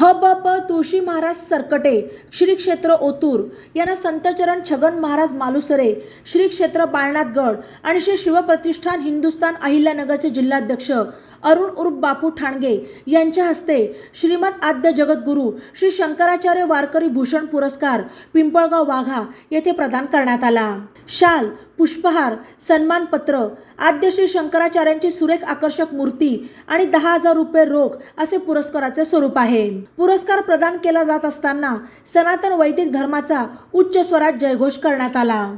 ह ब प तुळशी महाराज सरकटे श्री क्षेत्र ओतूर. यांना संतचरण छगन महाराज मालुसरे श्री क्षेत्र बाळनाथगड आणि श्री शिवप्रतिष्ठान हिंदुस्थान अहिल्यानगरचे जिल्हाध्यक्ष अरुण उर्फ बापू ठाणगे यांच्या हस्ते श्रीमद आद्य जगद्गुरू श्री शंकराचार्य वारकरी भूषण पुरस्कार पिंपळगाव वाघा येथे प्रदान करण्यात आला. शाल पुष्पहार सन्मानपत्र आद्य श्री शंकराचार्यांची सुरेख आकर्षक मूर्ती आणि दहा हजार रुपये रोख असे पुरस्काराचे स्वरूप आहे. पुरस्कार प्रदान केला जात असताना सनातन वैदिक धर्माचा उच्च स्वरात जयघोष करण्यात आला.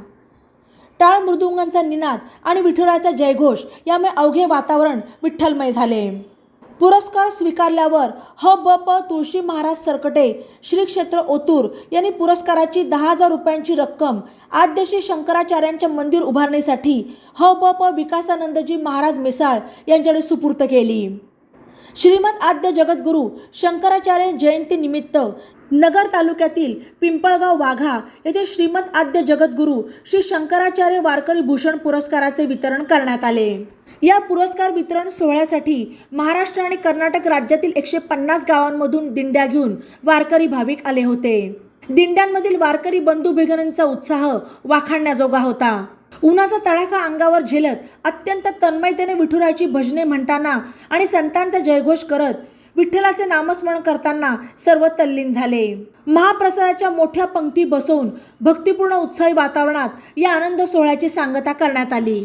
टाळ मृदुंगांचा निनाद आणि विठुराचा जयघोष यामुळे अवघे वातावरण विठ्ठलमय झाले. पुरस्कार स्वीकारल्यावर ह ब प तुळशी महाराज सरकटे श्री क्षेत्र ओतूर यांनी पुरस्काराची दहा हजार रुपयांची रक्कम आद्य श्री शंकराचार्यांच्या मंदिर उभारणीसाठी ह ब प विकासानंदजी महाराज मिसाळ यांच्याकडे सुपूर्त केली. श्रीमद आद्य जगद्गुरू शंकराचार्य जयंतीनिमित्त नगर तालुक्यातील पिंपळगाव वाघा येथे श्रीमद आद्य जगद्गुरू श्री शंकराचार्य वारकरी भूषण पुरस्काराचे वितरण करण्यात आले. या पुरस्कार वितरण सोहळ्यासाठी महाराष्ट्र आणि कर्नाटक राज्यातील एकशे पन्नास गावांमधून दिंड्या घेऊन वारकरी भाविक आले होते. दिंड्यांमधील वारकरी बंधू भेगनांचा उत्साह वाखाणण्याजोगा होता. उन्हाचा तडाखा अंगावर झेलत अत्यंत तन्मयतेने विठुराची भजने म्हणताना आणि संतांचा जयघोष करत विठ्ठलाचे नामस्मरण करताना सर्व तल्लीन झाले. महाप्रसादाच्या मोठ्या पंक्ती बसवून भक्तिपूर्ण उत्साही वातावरणात या आनंद सोहळ्याची सांगता करण्यात आली.